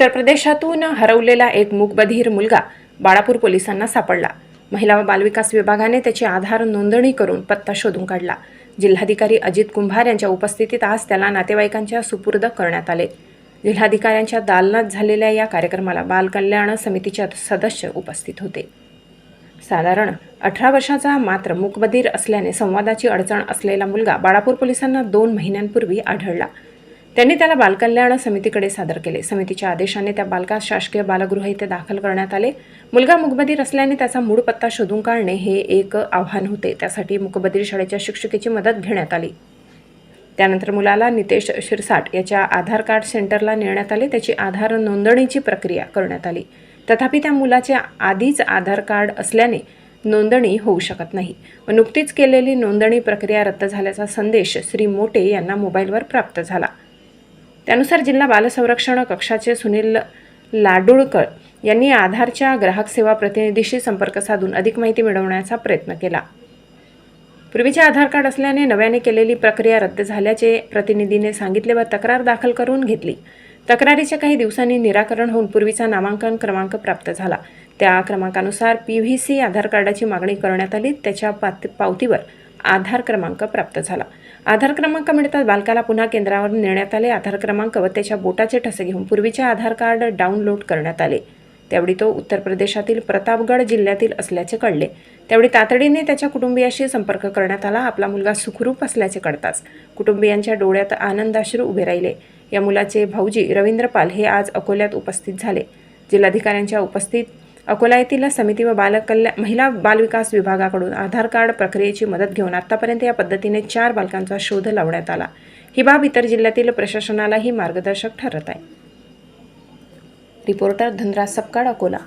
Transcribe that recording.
उत्तर प्रदेशातून हरवलेला एक मूकबधीर मुलगा बाळापूर पोलिसांना सापडला. महिला व बालविकास विभागाने त्याची आधार नोंदणी करून पत्ता शोधून काढला. जिल्हाधिकारी अजित कुंभार यांच्या उपस्थितीत आज त्याला नातेवाईकांच्या सुपूर्द करण्यात आले. जिल्हाधिकाऱ्यांच्या दालनात झालेल्या या कार्यक्रमाला बालकल्याण समितीच्या सदस्य उपस्थित होते. साधारण अठरा वर्षाचा मात्र मूकबधीर असल्याने संवादाची अडचण असलेला मुलगा बाळापूर पोलिसांना दोन महिन्यांपूर्वी आढळला. त्यांनी त्याला बालकल्याण समितीकडे सादर केले. समितीच्या आदेशाने त्या बालकास शासकीय बालगृह इथे दाखल करण्यात आले. मुलगा मूकबधीर असल्याने त्याचा मूळ पत्ता शोधून काढणे हे एक आव्हान होते. त्यासाठी मूकबधीर शाळेच्या शिक्षिकेची मदत घेण्यात आली. त्यानंतर मुलाला नितेश शिरसाट याच्या आधार कार्ड सेंटरला नेण्यात आले. त्याची आधार नोंदणीची प्रक्रिया करण्यात आली. तथापि त्या मुलाचे आधीच आधार कार्ड असल्याने नोंदणी होऊ शकत नाही. व नुकतीच केलेली नोंदणी प्रक्रिया रद्द झाल्याचा संदेश श्री मोटे यांना मोबाईलवर प्राप्त झाला. त्यानुसार जिल्हा बालसंरक्षण कक्षाचे सुनील लाडुळकर यांनी आधारच्या ग्राहक सेवा प्रतिनिधीशी संपर्क साधून अधिक माहिती मिळवण्याचा प्रयत्न केला. पूर्वीचे आधार कार्ड असल्याने नव्याने केलेली प्रक्रिया रद्द झाल्याचे प्रतिनिधीने सांगितले व तक्रार दाखल करून घेतली. तक्रारीच्या काही दिवसांनी निराकरण होऊन पूर्वीचा नामांकन क्रमांक प्राप्त झाला. त्या क्रमांकानुसार पी व्ही सी आधार कार्डाची मागणी करण्यात आली. त्याच्या पात पावतीवर आधार क्रमांक प्राप्त झाला. आधार क्रमांक मिळताच बालकाला पुन्हा केंद्रावर नेण्यात आले. आधार क्रमांक व त्याच्या बोटाचे ठसे घेऊन पूर्वीचे आधार कार्ड डाउनलोड करण्यात आले. त्यावेळी तो उत्तर प्रदेशातील प्रतापगड जिल्ह्यातील असल्याचे कळले. त्यावेळी तातडीने त्याच्या कुटुंबियाशी संपर्क करण्यात आला. आपला मुलगा सुखरूप असल्याचे कळताच कुटुंबियांच्या डोळ्यात आनंदाश्रू उभे राहिले. या मुलाचे भाऊजी रवींद्र पाल हे आज अकोल्यात उपस्थित झाले. जिल्हाधिकाऱ्यांच्या उपस्थित अकोला येथील समिती व बालकल्याण महिला बालविकास विभागाकडून आधार कार्ड प्रक्रियेची मदत घेऊन आतापर्यंत या पद्धतीने चार बालकांचा शोध लावण्यात आला. ही बाब इतर जिल्ह्यातील प्रशासनालाही मार्गदर्शक ठरत आहे. रिपोर्टर धनराज सपकाळ अकोला.